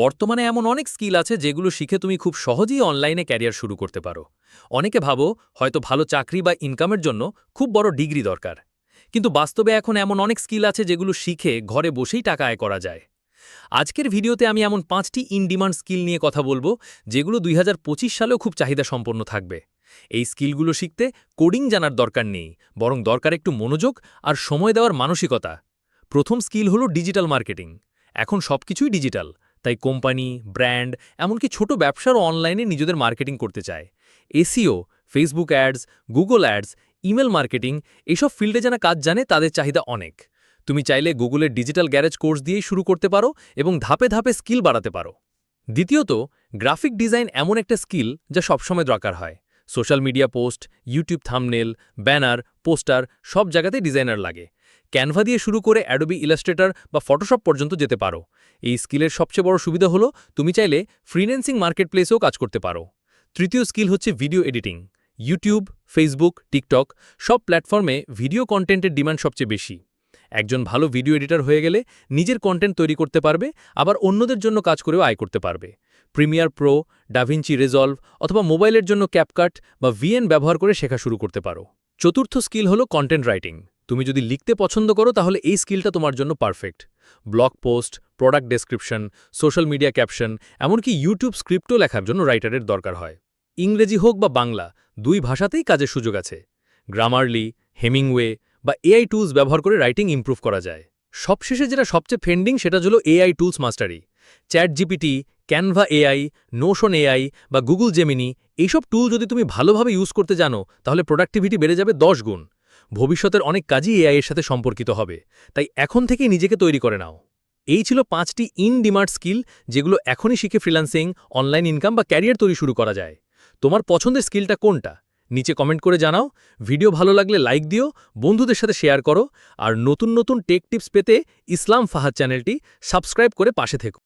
বর্তমানে এমন অনেক স্কিল আছে যেগুলো শিখে তুমি খুব সহজেই অনলাইনে ক্যারিয়ার শুরু করতে পারো। অনেকে ভাবো, হয়তো ভালো চাকরি বা ইনকামের জন্য খুব বড় ডিগ্রি দরকার। কিন্তু বাস্তবে এখন এমন অনেক স্কিল আছে যেগুলো শিখে ঘরে বসেই টাকা আয় করা যায়। আজকের ভিডিওতে আমি এমন পাঁচটি ইন ডিমান্ড স্কিল নিয়ে কথা বলব, যেগুলো দুই হাজার পঁচিশ সালেও খুব চাহিদা সম্পন্ন থাকবে। এই স্কিলগুলো শিখতে কোডিং জানার দরকার নেই, বরং দরকার একটু মনোযোগ আর সময় দেওয়ার মানসিকতা। প্রথম স্কিল হলো ডিজিটাল মার্কেটিং। এখন সবকিছুই ডিজিটাল। তাই কোম্পানি, ব্র্যান্ড, এমনকি ছোট ব্যবসারও অনলাইনে নিজেদের মার্কেটিং করতে চায়। SEO, Facebook ads, Google ads, email marketing, এসব ফিল্ডে যারা কাজ জানে তাদের চাহিদা অনেক। তুমি চাইলে গুগলের ডিজিটাল গ্যারেজ কোর্স দিয়েই শুরু করতে পারো এবং ধাপে ধাপে স্কিল বাড়াতে পারো। দ্বিতীয়ত, গ্রাফিক ডিজাইন এমন একটা স্কিল যা সবসময় দরকার হয়। Social media post, YouTube thumbnail, banner, poster সব জায়গাতেই ডিজাইনার লাগে। ক্যানভা দিয়ে শুরু করে অ্যাডোবি ইলাস্ট্রেটর বা ফটোশপ পর্যন্ত যেতে পারো। এই স্কিলের সবচেয়ে বড় সুবিধা হলো, তুমি চাইলে ফ্রিল্যান্সিং মার্কেটপ্লেসেও কাজ করতে পারো। তৃতীয় স্কিল হচ্ছে video editing. YouTube, Facebook, TikTok সব প্ল্যাটফর্মে ভিডিও কন্টেন্টের ডিমান্ড সবচেয়ে বেশি। একজন ভালো ভিডিও এডিটর হয়ে গেলে নিজের কন্টেন্ট তৈরি করতে পারবে, আবার অন্যদের জন্য কাজ করেও আয় করতে পারবে। প্রিমিয়ার প্রো ডাভিঞ্চি রেজলভ অথবা মোবাইলের জন্য ক্যাপকাট বা ভিএন ব্যবহার করে শেখা শুরু করতে পারো। চতুর্থ স্কিল হলো কন্টেন্ট রাইটিং। তুমি যদি লিখতে পছন্দ করো, তাহলে এই স্কিলটা তোমার জন্য perfect. Blog post product description social media caption এমনকি ইউটিউব স্ক্রিপ্টও লেখার জন্য রাইটারের দরকার হয়। ইংরেজি হোক বা বাংলা, দুই ভাষাতেই কাজের সুযোগ আছে। গ্রামারলি হেমিংওয়ে বা এআই টুলস ব্যবহার করে রাইটিং ইমপ্রুভ করা যায়। সবশেষে যেটা সবচেয়ে ফেন্ডিং সেটা হলো AI tools mastery chat GPT Canva AI Notion AI বা গুগল জেমিনি এইসব টুল যদি তুমি ভালোভাবে ইউজ করতে জানো, তাহলে প্রোডাক্টিভিটি বেড়ে যাবে দশ গুণ। ভবিষ্যতের অনেক কাজই এআই এর সাথে সম্পর্কিত হবে। তাই এখন থেকেই নিজেকে তৈরি করে নাও। এই ছিল পাঁচটি ইন ডিমান্ড স্কিল যেগুলো এখনই শিখে ফ্রিল্যান্সিং, অনলাইন ইনকাম বা ক্যারিয়ার তৈরি শুরু করা যায়। তোমার পছন্দের স্কিলটা কোনটা? নিচে কমেন্ট করে জানাও। ভিডিও ভালো লাগলে লাইক দিও, বন্ধুদের সাথে শেয়ার করো, আর নতুন নতুন টেক টিপস পেতে ইসলাম ফাহাদ চ্যানেলটি সাবস্ক্রাইব করে পাশে থেকো।